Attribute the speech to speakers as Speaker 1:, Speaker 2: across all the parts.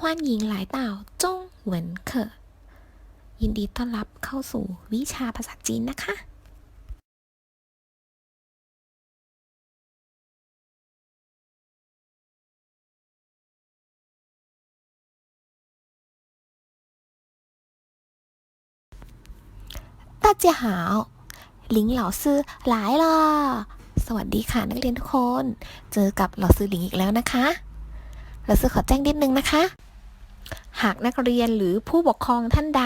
Speaker 1: 欢迎来到中文课ยินดีต้อนรับเข้าสู่วิชาภาษาจีนนะคะ 大家好หลิงเหล่าซื่อหลายล่ะ สวัสดีค่ะนักเรียนทุกคน เจอกับเหล่าซื่อหลิงอีกแล้วนะคะเหล่าซื่อขอแจ้งนิดนึงนะคะ หากนักเรียนหรือผู้ปกครองท่านใด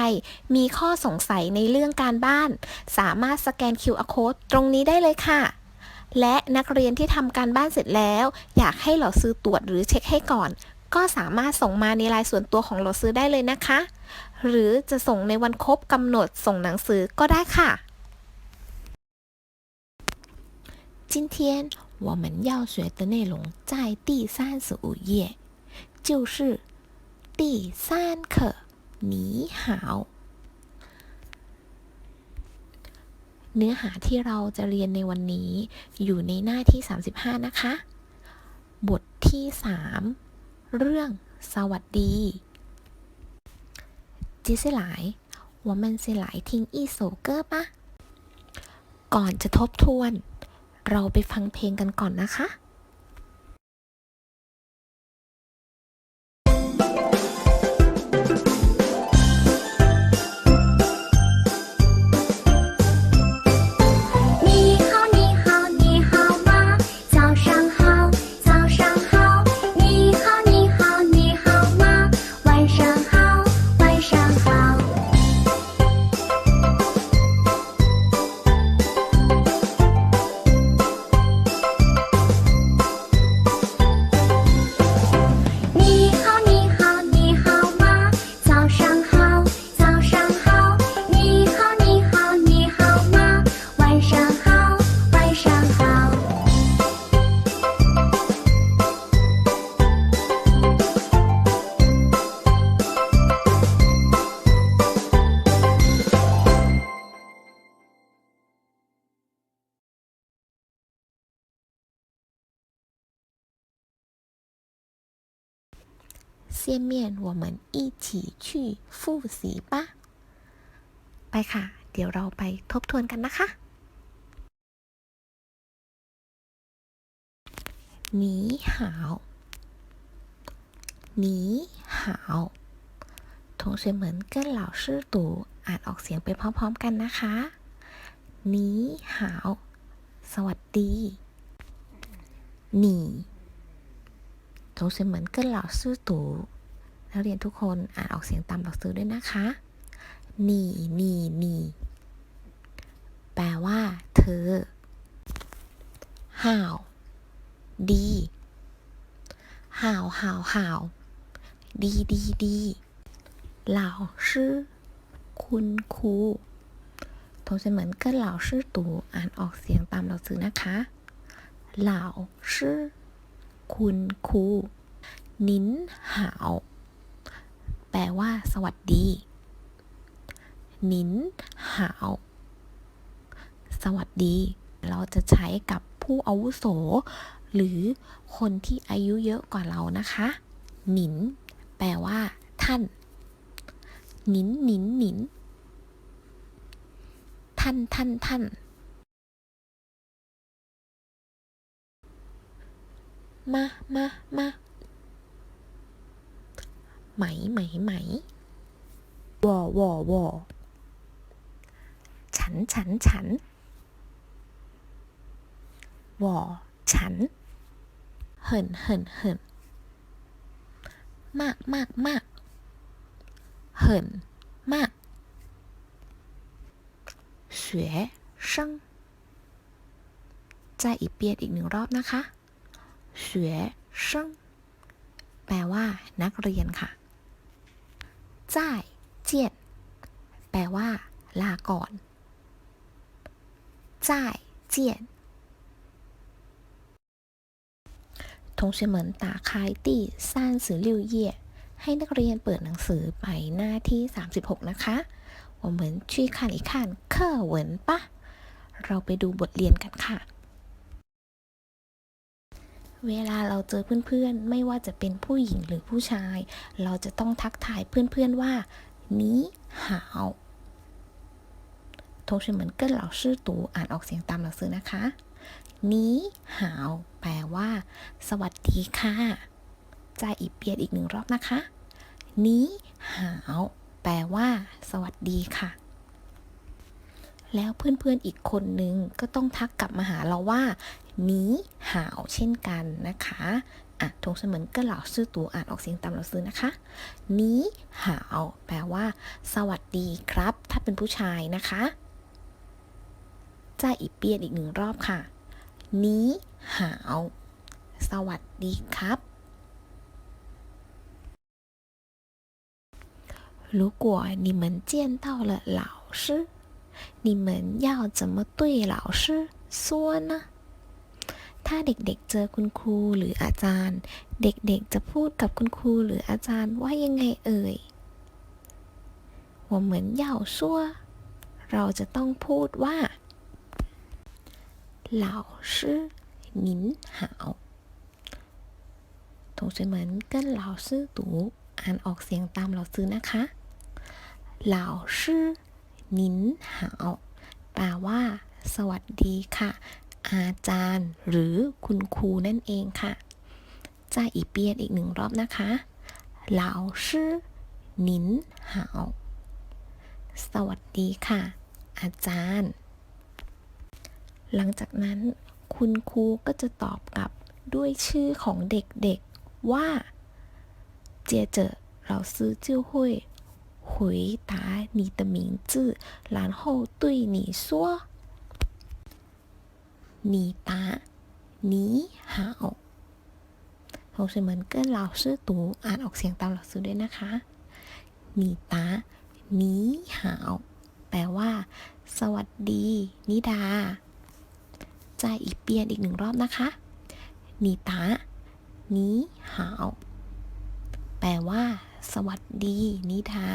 Speaker 1: มีข้อสงสัยในเรื่องการบ้าน สามารถสแกน QR code ตรงนี้ได้เลยค่ะ และนักเรียนที่ทำการบ้านเสร็จแล้ว อยากให้เหล่าซื้อตรวจหรือเช็คให้ก่อน ก็สามารถส่งมาในไลน์ส่วนตัวของเหล่าซื้อได้เลยนะคะ หรือจะส่งในวันครบกำหนดส่งหนังสือก็ได้ค่ะ 今天我们要学的内容在第三十五页，就是 第三课你好 เนื้อหาที่เราจะเรียนในวันนี้ อยู่ในหน้าที่ 35 นะคะ บทที่ 3 เรื่องสวัสดี接下来我们先来听一首歌吧ก่อนจะทบทวน เราไปฟังเพลงกันก่อนนะคะ 下面我们一起去复习吧ไปค่ะ เดี๋ยวเราไปทบทวนกันนะคะ你好你好同学们跟老师读อ่านออกเสียงไปพร้อมๆกันนะคะ你好สวัสดี你同学们跟老师读 นักเรียนทุกคนอ่านออกเสียงตามหลักสูตรด้วยนะคะนีนีนีแปลว่า เธอ how ดี how how how ดีดีดี老师คุณครูโทเสมือนก็เหล่าชื่อตูอ่านออกเสียงตามหลักสูตรนะคะ เหล่าชื่อคุณครูนินหาว แปลว่า สวัสดีนินหาว สวัสดี เราจะใช้กับผู้อาวุโส หรือคนที่อายุเยอะกว่าเรานะคะหนิน แปลว่า ท่านหนินหนินหนิน ท่านท่านท่านมามามา ไหมไหมไหมวอวอวอฉันฉันฉันวอฉัน เหินเหินเหินมากมากมากเหินมากเสวยช่างจะอีกเปียดอีกหนึ่งรอบนะคะเสวยช่างแปลว่านักเรียนค่ะ จ่ายเจียนแปลว่า ลาก่อนจ่ายเจียน同学们打开第三十六页ให้นักเรียนเปิดหนังสือไปหน้าที่ 36 นะคะ我们去看一看课文吧เราไปดูบทเรียนกันค่ะ เวลาเราเจอเพื่อนๆ ไม่ว่าจะเป็นผู้หญิงหรือผู้ชาย เราจะต้องทักทายเพื่อนๆว่า นี้หาวทงเฉินเหมือนเกิ้นเหล่าชื่อตูอ่านออกเสียงตามหลักสือนะคะ นี้หาว แปลว่า สวัสดีค่ะจ่อีกเปียดอีกหนึ่งรอบนะคะ นี้หาว แปลว่า สวัสดีค่ะ แล้วเพื่อนๆอีกคนนึงก็ต้องทักกลับมาหาเราว่า นี้หาวเช่นกันนะคะอ่ะทงเสมือนก็เหล่าซื่อตูอ่านออกเสียงตามเราซื้อนะคะ นี้หาว แปลว่า สวัสดีครับ ถ้าเป็นผู้ชายนะคะจะอีกเปลี่ยนอีกหนึ่งรอบค่ะ นี้หาว สวัสดีครับ如果你们见到了老师， 你们要怎么对老师说呢？ถ้าเด็กๆ เจอคุณครูหรืออาจารย์ เด็กๆ จะพูดกับคุณครูหรืออาจารย์ว่ายังไงเอ่ย我们要说เราจะต้องพูดว่า老师您好同学们跟老师读อ่านออกเสียงตามเราซื้อนะคะเหล่าชื่อ นินหาวแปลว่า สวัสดีค่ะ อาจารย์ หรือคุณครูนั่นเองค่ะจะอีกเปียนอีกหนึ่งรอบนะคะเหล่าชื่อนินหาวสวัสดีค่ะ อาจารย์ หลังจากนั้น คุณครูก็จะตอบกลับด้วยชื่อของเด็กๆว่า接着老师就会 回答你的名字，然后对你说：“你答你好。”同学们跟老师读อ่านออกเสียงตาม老师ด้วยนะคะ你答你好แปลว่า สวัสดี นิดาจะอีกเปลี่ยนอีกหนึ่งรอบนะคะ你答你好แปลว่า สวัสดี นิดา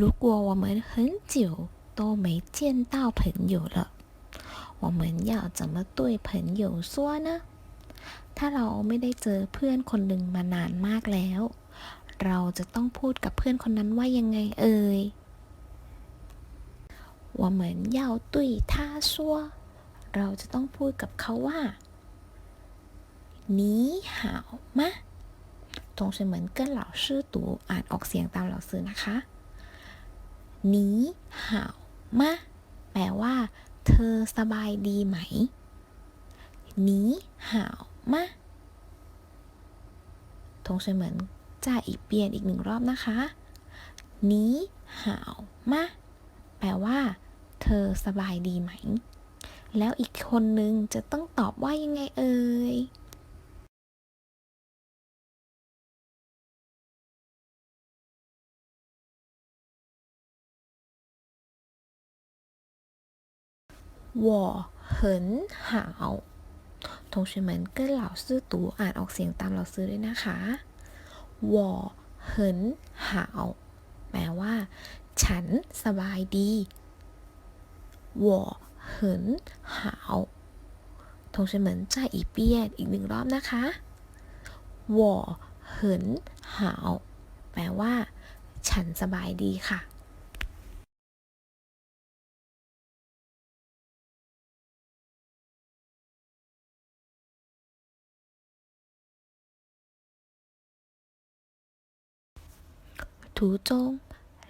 Speaker 1: 如果我们很久都没见到朋友了，我们要怎么对朋友说呢？ถ้าเราไม่ได้เจอเพื่อนคนหนึ่งมานานมากแล้ว เราจะต้องพูดกับเพื่อนคนนั้นว่ายังไงเอ่ย我们要对他说เราจะต้องพูดกับเขาว่า นีหาวมะตรงเสมือนเกิ้าชื่อตูอ่านออกเสียงตามเหล่าซื้อนะคะนีหาวมะแปลว่า เธอสบายดีไหมนีหาวมะทงเสมือนจ่าอีกเปลี่ยนอีกหนึ่งรอบนะคะนีหาวมะแปลว่า เธอสบายดีไหม แล้วอีกคนนึงจะต้องตอบว่ายังไงเอ่ย 我很好同学们跟老师读อ่านออกเสียงตามเราซื้อด้วยนะคะ我很好แปลว่า ฉันสบายดี我很好同学们再一遍อีกหนึ่งรอบนะคะ我很好แปลว่า ฉันสบายดีค่ะ 途中，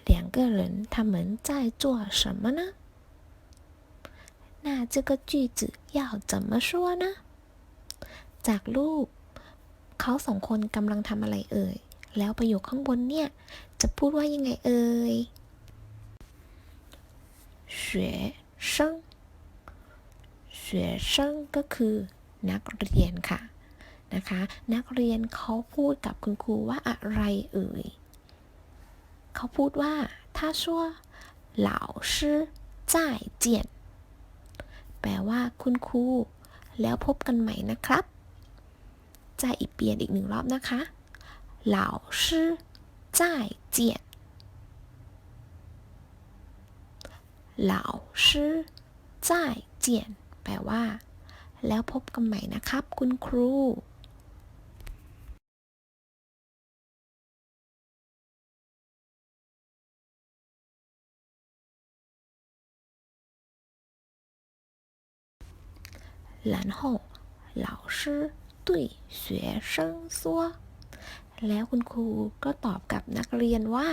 Speaker 1: 两个人他们在做什么呢？那这个句子要怎么说呢？จากรูปเขาสองคนกำลังทำอะไรเอ่ย แล้วประโยคข้างบนเนี่ย จะพูดว่ายังไงเอ่ย学生学生ก็คือ นักเรียนค่ะนะคะ นักเรียนเขาพูดกับคุณครูว่าอะไรเอ่ย เขาพูดว่าถ้าชั่วล่าชื่อจ่ายเจียนแปลว่าคุณครู แล้วพบกันใหม่นะครับจ่ายอีกเปลี่ยนอีกหนึ่งรอบนะคะเหล่าชื่อจ่ายเจียนล่าชื่อจ่ายเจียนแปลว่า แล้วพบกันใหม่นะครับ คุณครู 然后老师对学生说แล้วคุณครูก็ตอบกับนักเรียนว่า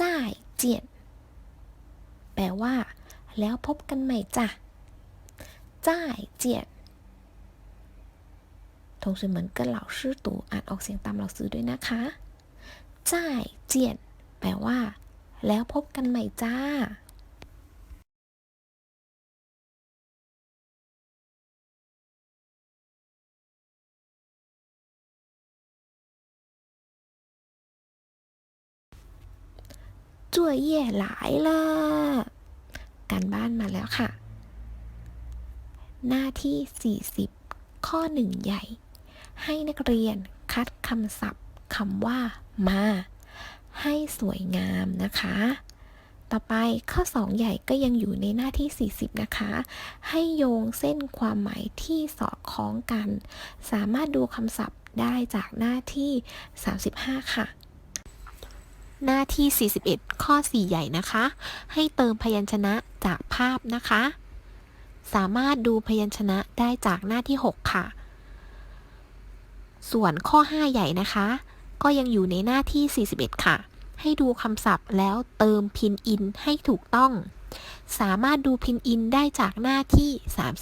Speaker 1: จ้ายเจียนแปลว่า แล้วพบกันใหม่จ้ะจ้ายเจียน同学们跟老师读อ่านออกเสียงตาม老师ด้วยนะคะจ้ายเจียนแปลว่า แล้วพบกันใหม่จ้า จั่วเย่หลายละการบ้านมาแล้วค่ะ หน้าที่ 40 ข้อหนึ่งใหญ่ ให้นักเรียนคัดคำศัพท์คำว่า มา ให้สวยงามนะคะ ต่อไปข้อ 2 ใหญ่ก็ยังอยู่ในหน้าที่ 40 นะคะ ให้โยงเส้นความหมายที่สอดคล้องกัน สามารถดูคำศัพท์ได้จากหน้าที่ 35 ค่ะ หน้าที่ 41 ข้อ 4 ใหญ่นะคะ ให้เติมพยัญชนะจากภาพนะคะ สามารถดูพยัญชนะได้จากหน้าที่ 6 ค่ะ ส่วนข้อ 5 ใหญ่นะคะ ก็ยังอยู่ในหน้าที่ 41 ค่ะ ให้ดูคำศัพท์แล้วเติมพินอินให้ถูกต้อง สามารถดูพินอินได้จากหน้าที่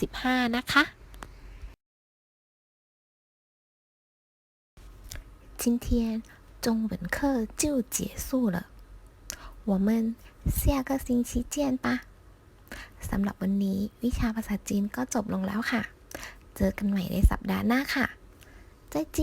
Speaker 1: 35 นะคะ今天中文课就结束了，我们下个星期见吧。สำหรับวันนี้วิชาภาษาจีนก็จบลงแล้วค่ะ เจอกันใหม่ในสัปดาห์หน้าค่ะ再见